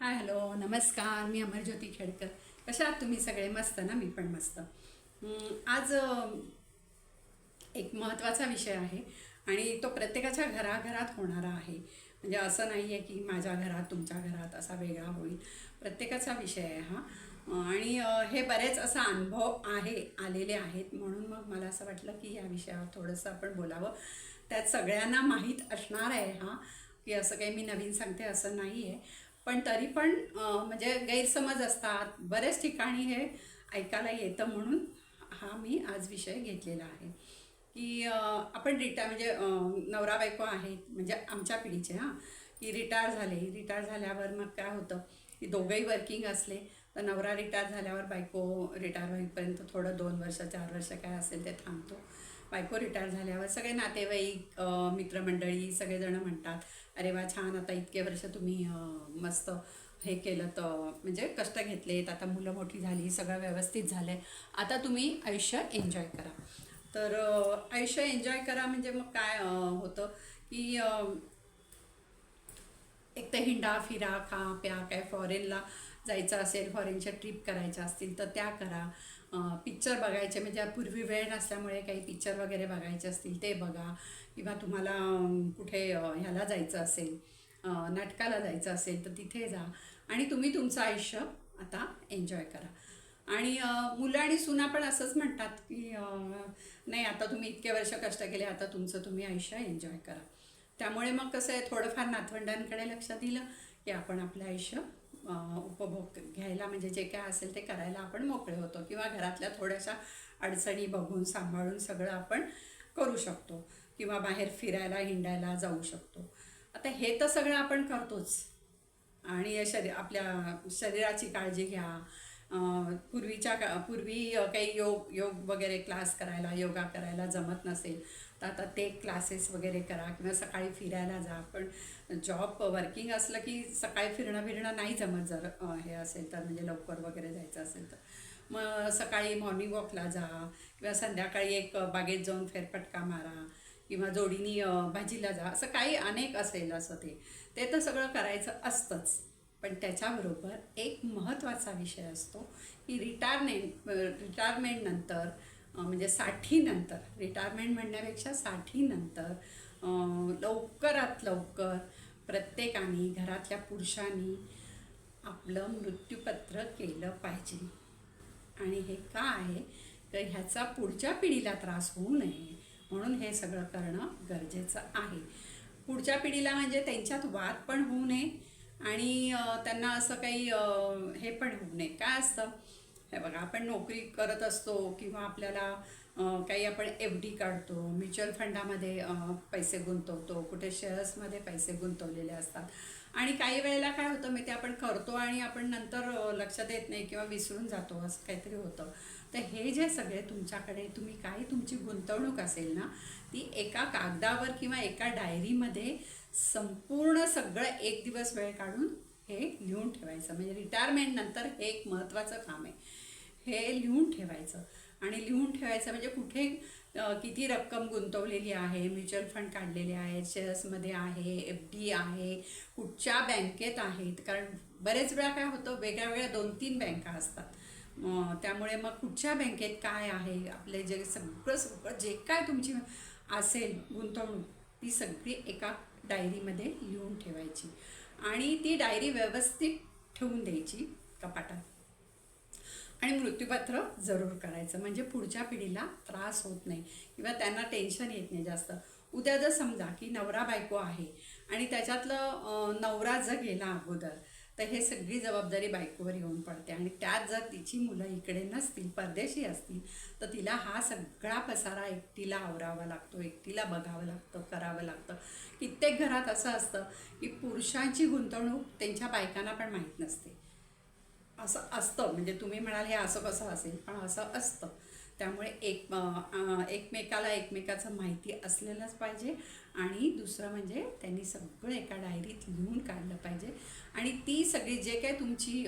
Hi hello नमस्कार मी अमरज्योती खेडकर. कशा आहात तुम्ही? सगळे मस्त ना? मी पण मस्त. आज एक महत्त्वाचा विषय आहे आणि तो प्रत्येकाच्या घराघरात होणारा आहे. म्हणजे असं नाही आहे की माझ्या घरात तुमच्या घरात असा वेगळा होईल. प्रत्येकाचा विषय आहे हा. आणि हे बरेच असा अनुभव आहे आलेले आहेत. म्हणून मग मला असं वाटलं की या विषयावर थोडंसं आपण बोलावं. त्यात सगळ्यांना माहीत असणार आहे हा की असं काही मी नवीन सांगते असं नाही आहे पण तरी पण म्हणजे गैरसमज असतात. बऱ्याच ठिकाणी हे ऐकायला येतं म्हणून हा मी आज विषय घेतलेला आहे. की आपण रिटायर म्हणजे नवरा बायको आहेत म्हणजे आमच्या पिढीचे हां की रिटायर झाले. रिटायर झाल्यावर मग काय होतं? की दोघंही वर्किंग असले तर नवरा रिटायर झाल्यावर बायको रिटायर होईपर्यंत थोडं दोन वर्ष चार वर्ष काय असेल ते थांबतो. बायको रिटायर झाल्यावर सगळे नातेवाईक मित्रमंडळी सगळेजण म्हणतात अरे वा छान आता इतके वर्ष तुम्ही मस्त हे केलं तर म्हणजे कष्ट घेतलेत आता मुलं मोठी झाली सगळं व्यवस्थित झालं आहे आता तुम्ही आयुष्य एन्जॉय करा. तर आयुष्य एन्जॉय करा म्हणजे मग काय होतं की एक तर हिंडा फिरा खा प्या काय फॉरेनला जायचं असेल फॉरेनच्या ट्रिप करायच्या असतील तर त्या करा. पिक्चर बघायचे. म्हणजे पूर्वी वेळ नसल्यामुळे काही पिक्चर वगैरे बघायचे असतील ते बघा. किंवा तुम्हाला कुठे ह्याला जायचं असेल नाटकाला जायचं असेल तर तिथे जा. आणि तुम्ही तुमचं आयुष्य आता एन्जॉय करा. आणि मुलं आणि सुना पण असंच म्हणतात की नाही आता तुम्ही इतके वर्ष कष्ट केले आता तुमचं तुम्ही आयुष्य एन्जॉय करा. त्यामुळे मग कसं आहे थोडंफार नातवंडांकडे लक्ष दिलं की आपण आपलं आयुष्य उपभोग घ्यायला म्हणजे जे काय असेल ते करायला आपण मोकळे होतो किंवा घरातल्या थोड्याशा अडचणी बघून सांभाळून सगळं आपण करू शकतो किंवा बाहेर फिरायला हिंडायला जाऊ शकतो. आता हे तर सगळं आपण करतोच. आणि शरीर आपल्या शरीराची काळजी घ्या. पूर्वीच्या का पूर्वी काही योग योग वगैरे क्लास करायला योगा करायला जमत नसेल. तर आता ते क्लासेस वगैरे करा किंवा सकाळी फिरायला जा. पण जॉब वर्किंग असलं की सकाळी फिरणं फिरणं नाही जमत जर हे असेल तर म्हणजे लवकर वगैरे जायचं असेल तर. मग सकाळी मॉर्निंग वॉकला जा किंवा संध्याकाळी एक बागेत जाऊन फेरफटका मारा किंवा जोडीनी भाजीला जा. असं काही अनेक असेल असं ते. ते तर सगळं करायचं असतंच. पण त्याच्याबरोबर एक महत्त्वाचा विषय असतो की रिटायरमेंट रिटायरमेंटनंतर म्हणजे साठीनंतर रिटायरमेंट म्हणण्यापेक्षा साठीनंतर लवकरात लवकर प्रत्येकाने घरातल्या पुरुषांनी आपलं मृत्यूपत्र केलं पाहिजे. आणि हे का आहे? तर ह्याचा पुढच्या पिढीला त्रास होऊ नये. म्हणून हे सगळं करणं गरजेचं आहे. पुढच्या पिढीला म्हणजे त्यांच्यात वाद पण होऊ नये आणि त्यांना असं काही हे पण होऊ नये. काय असतं? हे बघा आपण नोकरी करत असतो किंवा आपल्याला काही आपण एफ डी काढतो म्युच्युअल फंडामध्ये पैसे गुंतवतो कुठे शेअर्समध्ये पैसे गुंतवलेले असतात. आणि काही वेळेला काय होतं मी ते आपण करतो आणि आपण नंतर लक्ष देत नाही किंवा विसरून जातो असं काहीतरी होतं. तर हे जे सगळे तुमच्याकडे तुम्ही काही तुमची गुंतवणूक असेल ना ती एका कागदावर किंवा एका डायरीमध्ये संपूर्ण सगळं एक दिवस वेळ काढून हे लिहून ठेवायचं. म्हणजे रिटायरमेंट नंतर हे एक महत्त्वाचं काम आहे. हे लिहून ठेवायचं. आणि लिहून ठेवायचं म्हणजे कुठे किती रक्कम गुंतवलेली आहे म्युच्युअल फंड काढलेले आहेत शेअर्समध्ये आहे एफ डी आहे कुठच्या बँकेत आहेत? कारण बरेच वेळा काय होतं वेगळ्या वेगळ्या दोन तीन बँका असतात. त्यामुळे मग कुठच्या बँकेत काय आहे? आपले जे सगळं सगळं जे काय तुमची असेल गुंतवणूक ती सगळी एका डायरीमध्ये लिहून ठेवायची. आणि ती डायरी व्यवस्थित ठेवून द्यायची कपाटात. आणि मृत्यूपत्र जरूर करायचं. म्हणजे पुढच्या पिढीला त्रास होत नाही किंवा त्यांना टेन्शन येत नाही जास्त. उद्या जर समजा की नवरा बायको आहे आणि त्याच्यातलं नवरा जर गेला अगोदर तर हे सगळी जबाबदारी बायकोवर येऊन पडते. आणि त्यात जर तिची मुलं इकडे नसतील परदेशी असतील तर तिला हा सगळा पसारा एकटीला आवरावा लागतो एकटीला बघावं लागतं करावं लागतं. कित्येक घरात असं असतं की पुरुषांची गुंतवणूक त्यांच्या बायकांना पण माहीत नसते. असं असतं. म्हणजे तुम्ही म्हणाल हे असं कसं असेल? पण असं असतं. त्यामुळे एक एकमेकाला एकमेकाचं माहिती असलेलंच पाहिजे. आणि दुसरं म्हणजे त्यांनी सगळं एका डायरीत लिहून काढलं पाहिजे. आणि ती सगळी जे काय तुमची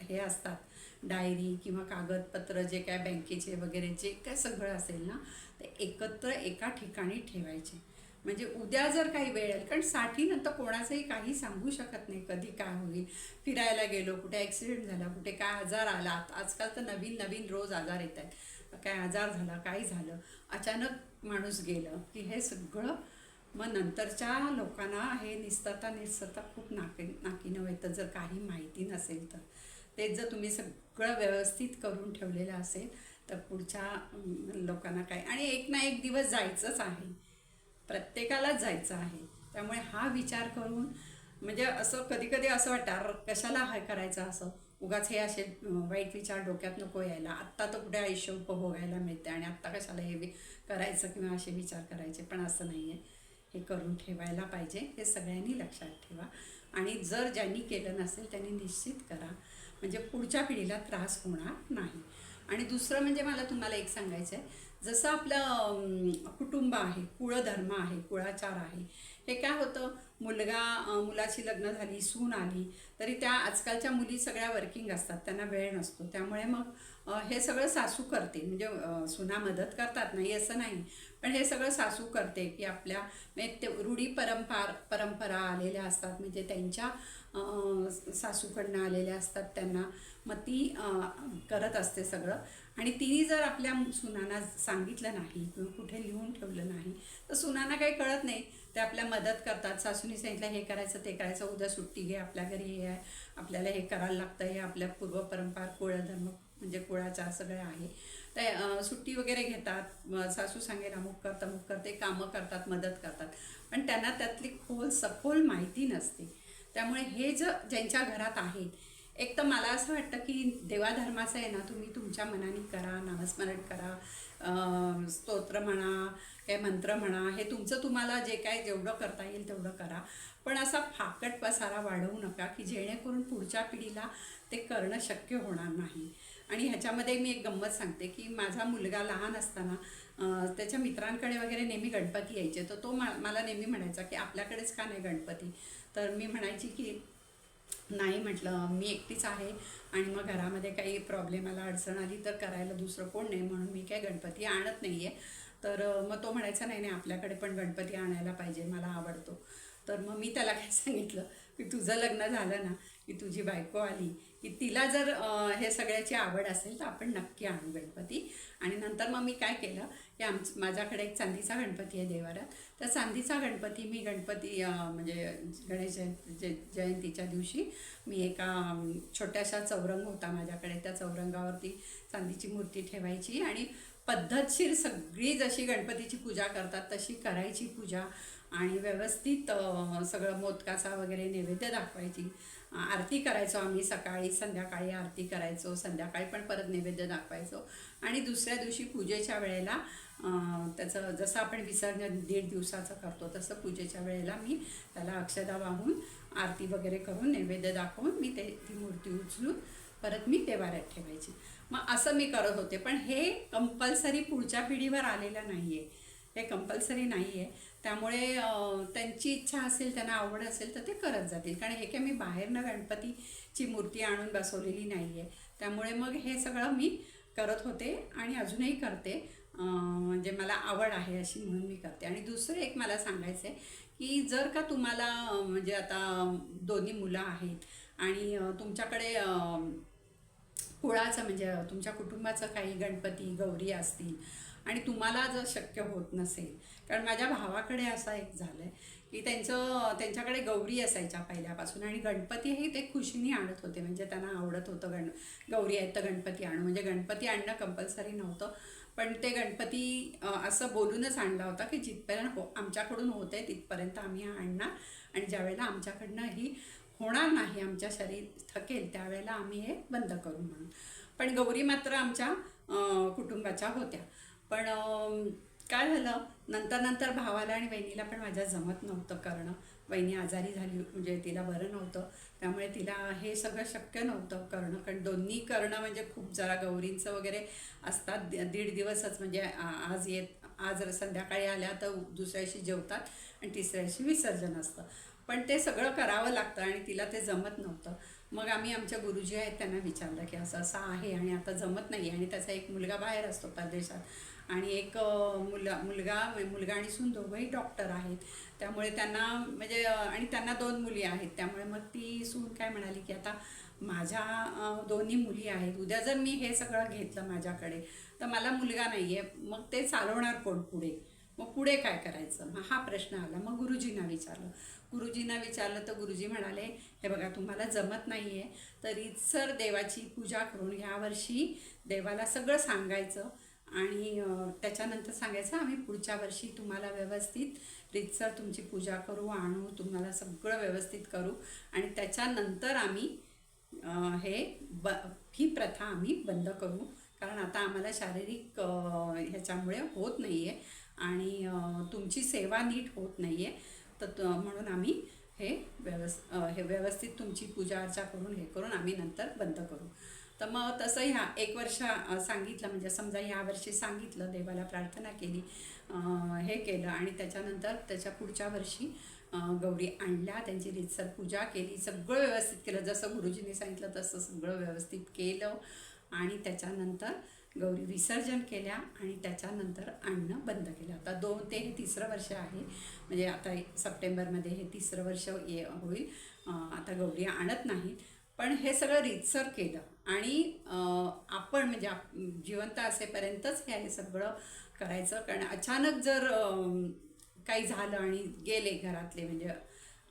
हे असतात डायरी किंवा कागदपत्र जे काय बँकेचे वगैरे जे काय सगळं असेल ना ते एकत्र एका ठिकाणी ठेवायचे. म्हणजे उद्या जर काही वेळ येईल कारण साठीनंतर कोणाचंही काही सांगू शकत नाही कधी काय होईल. फिरायला गेलो कुठे ॲक्सिडेंट झाला कुठे काय आजार आला. आजकाल तर नवीन नवीन रोज आजार येत आहेत. काय आजार झाला काय झालं? अचानक माणूस गेलं की हे सगळं मग नंतरच्या लोकांना हे निसतता निस्तरता खूप नाकी नाकीनं व्हायचं जर काही माहिती नसेल तर. तेच जर तुम्ही सगळं व्यवस्थित करून ठेवलेलं असेल तर पुढच्या लोकांना काय. आणि एक ना एक दिवस जायचंच आहे. प्रत्येकालाच जायचं आहे. त्यामुळे हा विचार करून म्हणजे असं कधी कधी असं वाटतं कशाला हा करायचं असं? उगाच हे असे वाईट विचार डोक्यात नको यायला. आत्ता तर कुठे आयुष्य उपभोगायला मिळते आणि आत्ता कशाला हे करायचं किंवा असे विचार करायचे पण असं नाही आहे हे करून ठेवायला पाहिजे. हे सगळ्यांनी लक्षात ठेवा. आणि जर ज्यांनी केलं नसेल त्यांनी निश्चित करा. म्हणजे पुढच्या पिढीला त्रास होणार नाही. आणि दुसरं म्हणजे मला तुम्हाला एक सांगायचं आहे. जसं आपलं कुटुंब आहे कुळधर्म आहे कुळाचार आहे हे काय होतं? मुलगा मुलाची लग्न झाली सून आली तरी त्या आजकालच्या मुली सगळ्या वर्किंग असतात त्यांना वेळ नसतो. त्यामुळे मग हे सगळं सासू करते. म्हणजे सुना मदत करतात नाही असं नाही. पण हे सगळं सासू करते की आपल्या म्हणजे ते रूढी परंपार परंपरा आलेल्या असतात. म्हणजे त्यांच्या सासूकडनं आलेल्या असतात त्यांना. मग ती करत असते सगळं. आणि तिने जर आपल्या सुनांना सांगितलं नाही किंवा कुठे लिहून ठेवलं नाही तर सुनांना काही कळत नाही. ते आपल्या मदत करतात. सासूनी सांगितलं हे करायचं ते करायचं. उद्या सुट्टी घे. आपल्या घरी हे आहे आपल्याला हे करायला लागतं हे आपल्या पूर्वपरंपरा कुळधर्म म्हणजे कुळाचा सगळं आहे. ते सुट्टी वगैरे घेतात. सासू सांगेल अमुक कर अमुक कर. ते कामं करतात मदत करतात. पण त्यांना त्यातली खोल सखोल माहिती नसते. त्यामुळे हे ज ज्यांच्या घरात आहेत एक तर मला असं वाटतं की देवाधर्माचं आहे ना तुम्ही तुमच्या मनाने करा नामस्मरण करा स्तोत्र म्हणा काय मंत्र म्हणा हे तुमचं तुम्हाला जे काय जेवढं करता येईल तेवढं करा. पण असा फाकट पसारा वाढवू नका की जेणेकरून पुढच्या पिढीला ते करणं शक्य होणार नाही. आणि ह्याच्यामध्ये मी एक गंमत सांगते की माझा मुलगा लहान असताना त्याच्या मित्रांकडे वगैरे नेहमी गणपती यायचे. तर तो मा- मला नेहमी म्हणायचा की आपल्याकडेच का नाही गणपती? तर मी म्हणायची की नाही म्हटलं मी एकटीच आहे आणि मग घरामध्ये काही प्रॉब्लेम आला अडचण आली तर करायला दुसरं कोण नाही म्हणून मी काय गणपती आणत नाही आहे तर मग तो म्हणायचा नाही नाही आपल्याकडे पण गणपती आणायला पाहिजे मला आवडतो. तर मग मी त्याला काय सांगितलं की तुझं लग्न झालं ना की तुझी बायको आली की तिला जर हे सगळ्याची आवड असेल तर आपण नक्की आणू गणपती. आणि नंतर मग मी काय केलं की आम माझ्याकडे एक चांदीचा गणपती आहे देवारात तर चांदीचा गणपती मी गणपती म्हणजे गणेश जयंती जय जयंतीच्या दिवशी मी एका छोट्याशा चौरंग होता माझ्याकडे. त्या चौरंगावरती चांदीची मूर्ती ठेवायची आणि पद्धतशीर सगळी जशी गणपतीची पूजा करतात तशी करायची पूजा. आणि व्यवस्थित सगळं मोदकाचा वगैरे नैवेद्य दाखवायची. आरती करायचो आम्ही सकाळी संध्याकाळी आरती करायचो संध्याकाळी पण परत नैवेद्य दाखवायचो. आणि दुसऱ्या दिवशी पूजेच्या वेळेला त्याचं जसं आपण विसर्जन दीड दिवसाचं करतो तसं पूजेच्या वेळेला मी त्याला अक्षदा वाहून आरती वगैरे करून नैवेद्य दाखवून मी ते ती मूर्ती उचलून परत मी देवाऱ्यात ठेवायची. मग असं मी करत होते. पण हे कंपल्सरी पुढच्या पिढीवर आलेलं नाही आहे हे कंपल्सरी नाही आहे त्यामुळे त्यांची इच्छा असेल त्यांना आवड असेल तर ते करत जातील. कारण हे काय मी बाहेरनं गणपतीची मूर्ती आणून बसवलेली नाही आहे त्यामुळे मग हे सगळं मी करत होते आणि अजूनही करते. म्हणजे मला आवड आहे अशी म्हणून मी करते. आणि दुसरं एक मला सांगायचं आहे की जर का तुम्हाला म्हणजे आता दोन्ही मुलं आहेत आणि तुमच्याकडे कुळाचं म्हणजे तुमच्या कुटुंबाचं काही गणपती गौरी असतील आणि तुम्हाला जर शक्य होत नसेल कारण माझ्या भावाकडे असं एक झालं आहे की त्यांचं त्यांच्याकडे गौरी असायच्या पहिल्यापासून आणि गणपतीही ते खुशीने आणत होते. म्हणजे त्यांना आवडत होतं गण गौरी आहेत तर गणपती आणू. म्हणजे गणपती आणणं कंपल्सरी नव्हतं. पण ते गणपती असं बोलूनच आणला होता की जिथपर्यंत हो आमच्याकडून होते तिथपर्यंत आम्ही आणणार. आणि ज्यावेळेला आमच्याकडनं ही होणार नाही आमच्या शरीर थकेल त्यावेळेला आम्ही हे बंद करू म्हणून. पण गौरी मात्र आमच्या कुटुंबाच्या होत्या. पण काय झालं? नंतर नंतर भावाला आणि वहिनीला पण माझ्या जमत नव्हतं करणं. वहिनी आजारी झाली म्हणजे तिला बरं नव्हतं. त्यामुळे तिला हे सगळं शक्य नव्हतं करणं. कारण दोन्ही करणं म्हणजे खूप जरा गौरींचं वगैरे असतात. दीड दिवसच म्हणजे आज येत आज संध्याकाळी आल्या तर दुसऱ्याशी जेवतात आणि तिसऱ्याशी विसर्जन असतं. पण ते सगळं करावं लागतं आणि तिला ते जमत नव्हतं. मग आम्ही आमच्या गुरुजी आहेत त्यांना विचारलं की असं असं आहे आणि आता जमत नाही आणि त्याचा एक मुलगा बाहेर असतो परदेशात. आणि एक अं, मुला मुलगा मुलगा आणि सून दोघंही डॉक्टर आहेत. त्यामुळे त्यांना म्हणजे आणि त्यांना दोन मुली आहेत. त्यामुळे मग ती सून काय म्हणाली की आता माझ्या दोन्ही मुली आहेत. उद्या जर मी हे सगळं घेतलं माझ्याकडे तर मला मुलगा नाही आहे मग ते चालवणार कोण पुढे? मग पुढे काय करायचं? मग हा प्रश्न आला. मग गुरुजींना विचारलं. गुरुजींना विचारलं तर गुरुजी म्हणाले हे बघा तुम्हाला जमत नाही आहे तर सर देवाची पूजा करून ह्यावर्षी देवाला सगळं सांगायचं आणि त्याच्यानंतर सांगायचं आम्ही पुढच्या वर्षी तुम्हाला व्यवस्थित रीतसर तुमची पूजा करू आणू तुम्हाला सगळं व्यवस्थित करू आणि त्याच्यानंतर आम्ही हे ब ही प्रथा आम्ही बंद करू. कारण आता आम्हाला शारीरिक ह्याच्यामुळे होत नाही आहे आणि तुमची सेवा नीट होत नाही आहे तर त- म्हणून आम्ही हे व्यवस् हे व्यवस्थित तुमची पूजा अर्चा करून हे करून आम्ही नंतर बंद करू. तर मग तसं ह्या एक वर्ष सांगितलं म्हणजे समजा ह्या वर्षी सांगितलं देवाला प्रार्थना केली हे केलं आणि त्याच्यानंतर त्याच्या पुढच्या वर्षी गौरी आणल्या त्यांची रीतसर पूजा केली सगळं व्यवस्थित केलं. जसं गुरुजींनी सांगितलं तसं सगळं व्यवस्थित केलं आणि त्याच्यानंतर गौरी विसर्जन केल्या आणि त्याच्यानंतर आणणं बंद केलं. आता दोन ते हे तिसरं वर्ष आहे. म्हणजे आता सप्टेंबरमध्ये हे तिसरं वर्ष ये होईल. आता गौरी आणत नाहीत. पण हे सगळं रीतसर केलं. आणि आपण म्हणजे आप- जिवंत असेपर्यंतच हे सगळं करायचं. कारण अचानक जर काही झालं आणि गेले घरातले म्हणजे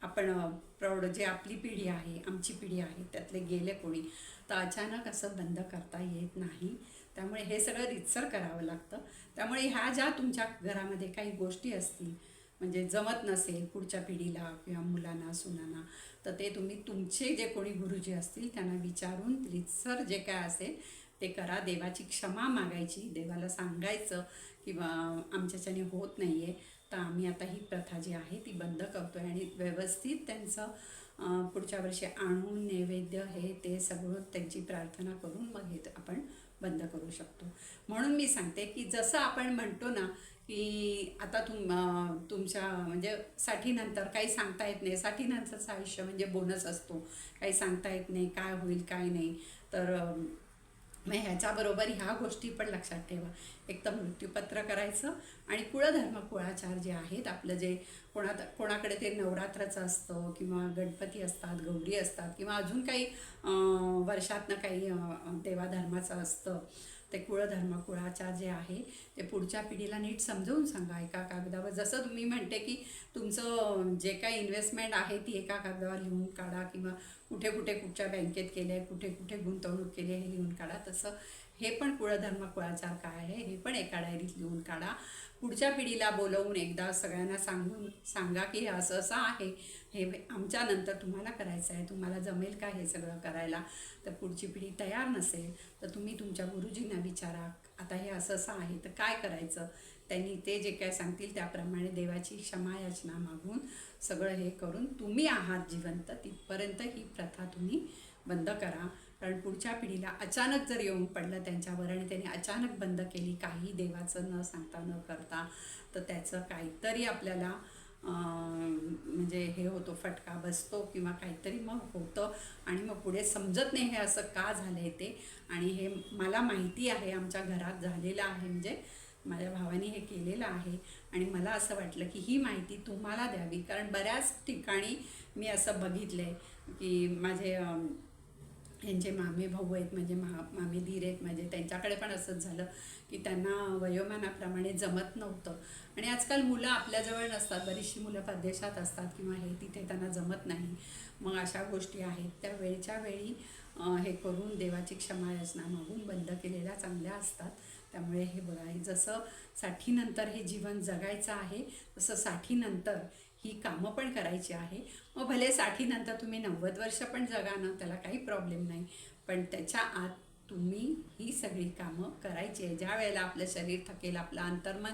आपण प्रौढ जे आपली पिढी आहे आमची पिढी आहे त्यातले गेले कोणी तर अचानक असं बंद करता येत नाही. त्यामुळे हे सगळं रितसर करावं लागतं. त्यामुळे ह्या ज्या तुमच्या घरामध्ये काही गोष्टी असतील म्हणजे जमत नसेल पुढच्या पिढीला किंवा मुलांना सुनांना तर ते तुम्ही तुमचे जे कोणी गुरुजी असतील त्यांना विचारून रितसर जे काय असेल ते करा. देवाची क्षमा मागायची देवाला सांगायचं किंवा आमच्याच्याने होत नाही आहे तर आम्ही आता ही प्रथा जी आहे ती बंद करतो आहे आणि व्यवस्थित त्यांचं पुढच्या वर्षी आणून नैवेद्य हे ते सगळं त्यांची प्रार्थना करून मग हे आपण बंद करू शकतो. म्हणून मी सांगते की जसं आपण म्हणतो ना की आता तुम तुमच्या म्हणजे साठीनंतर काही सांगता येत नाही. साठीनंतरचं आयुष्य म्हणजे बोनस असतो. काही सांगता येत नाही काय होईल काय नाही. तर मग ह्याच्याबरोबर ह्या गोष्टी पण लक्षात ठेवा. एक तर मृत्यूपत्र करायचं आणि कुळधर्म कुळाचार जे आहेत आपलं जे कोणा कोणाकडे ते नवरात्राचं असतं किंवा गणपती असतात गौरी असतात किंवा अजून काही वर्षातनं काही देवाधर्माचं असतं ते कुळधर्म कुळाचार जे आहे ते पुढच्या पिढीला नीट समजवून सांगा एका कागदावर. जसं तुम्ही म्हणते की तुमचं जे काही इन्व्हेस्टमेंट आहे ती एका कागदावर लिहून काढा किंवा कुठे कुठे कुठच्या बँकेत केले आहे कुठे कुठे गुंतवणूक केली आहे हे लिहून काढा. तसं हे पण कुळधर्म कुळाचार काय आहे हे पण एका डायरीत लिहून काढा. पुढच्या पिढीला बोलवून एकदा सगळ्यांना सांगून सांगा की हे असं असं आहे. हे आमच्यानंतर तुम्हाला करायचं आहे. तुम्हाला जमेल का हे सगळं करायला? तर पुढची पिढी तयार नसेल तर तुम्ही तुमच्या गुरुजींना विचारा आता हे असं असं आहे तर काय करायचं? त्यांनी ते जे काय सांगतील त्याप्रमाणे देवाची क्षमा याचना मागून सगळं हे करून तुम्ही आहात जिवंत तिथपर्यंत ही प्रथा तुम्ही बंद करा. कारण पुढच्या पिढीला अचानक जर येऊन पडलं त्यांच्यावर आणि त्यांनी अचानक बंद केली काही देवाचं न सांगता न करता तर त्याचं काहीतरी आपल्याला म्हणजे हे होतो फटका बसतो किंवा काहीतरी मग होतं आणि मग पुढे समजत नाही हे असं का झालं आहे ते. आणि हे मला माहिती आहे आमच्या घरात झालेलं आहे म्हणजे माझ्या भावाने हे केलेलं आहे. आणि मला असं वाटलं की ही माहिती तुम्हाला द्यावी. कारण बऱ्याच ठिकाणी मी असं बघितलं आहे की माझे त्यांचे मामे भाऊ आहेत म्हणजे मा मामे धीर आहेत म्हणजे त्यांच्याकडे पण असंच झालं की त्यांना वयोमानाप्रमाणे जमत नव्हतं. आणि आजकाल मुलं आपल्याजवळ नसतात बरीचशी मुलं परदेशात असतात किंवा हे तिथे त्यांना जमत नाही. मग अशा गोष्टी आहेत. त्या वेळच्या वेळी हे करून देवाची क्षमा याचना मागून बंद केलेल्या चांगल्या असतात. त्यामुळे हे बघा जसं साठीनंतर हे जीवन जगायचं आहे तसं साठीनंतर ही कामं पण करायची आहे. मग भले साठीनंतर तुम्ही नव्वद वर्ष पण जगा ना त्याला काही प्रॉब्लेम नाही. पण त्याच्या आत तुम्ही ही सगळी कामं करायची आहे. ज्या वेळेला आपलं शरीर थकेल आपलं अंतर्मन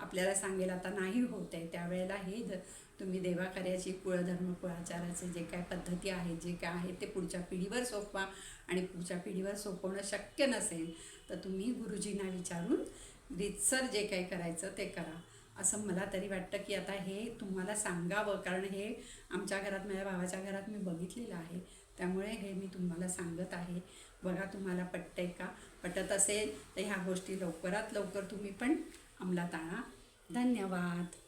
आपल्याला सांगेल आता नाही होत आहे त्यावेळेला हे द तुम्ही देवाकार्याची कुळधर्म कुळाचाराचे जे काय पद्धती आहेत जे काय आहे ते पुढच्या पिढीवर सोपवा आणि पुढच्या पिढीवर सोपवणं शक्य नसेल तर तुम्ही गुरुजींना विचारून रितसर जे काही करायचं ते करा. असं मला तरी वाटतं की आता हे तुम्हाला सांगावं कारण हे आमच्या घरात माझ्या भावाच्या घरात मी बघितलेलं आहे. त्यामुळे हे मी तुम्हाला सांगत आहे. बघा तुम्हाला पटतंय का? पटत असेल तर ह्या गोष्टी लवकरात लवकर तुम्ही पण अंमलात आणा. धन्यवाद.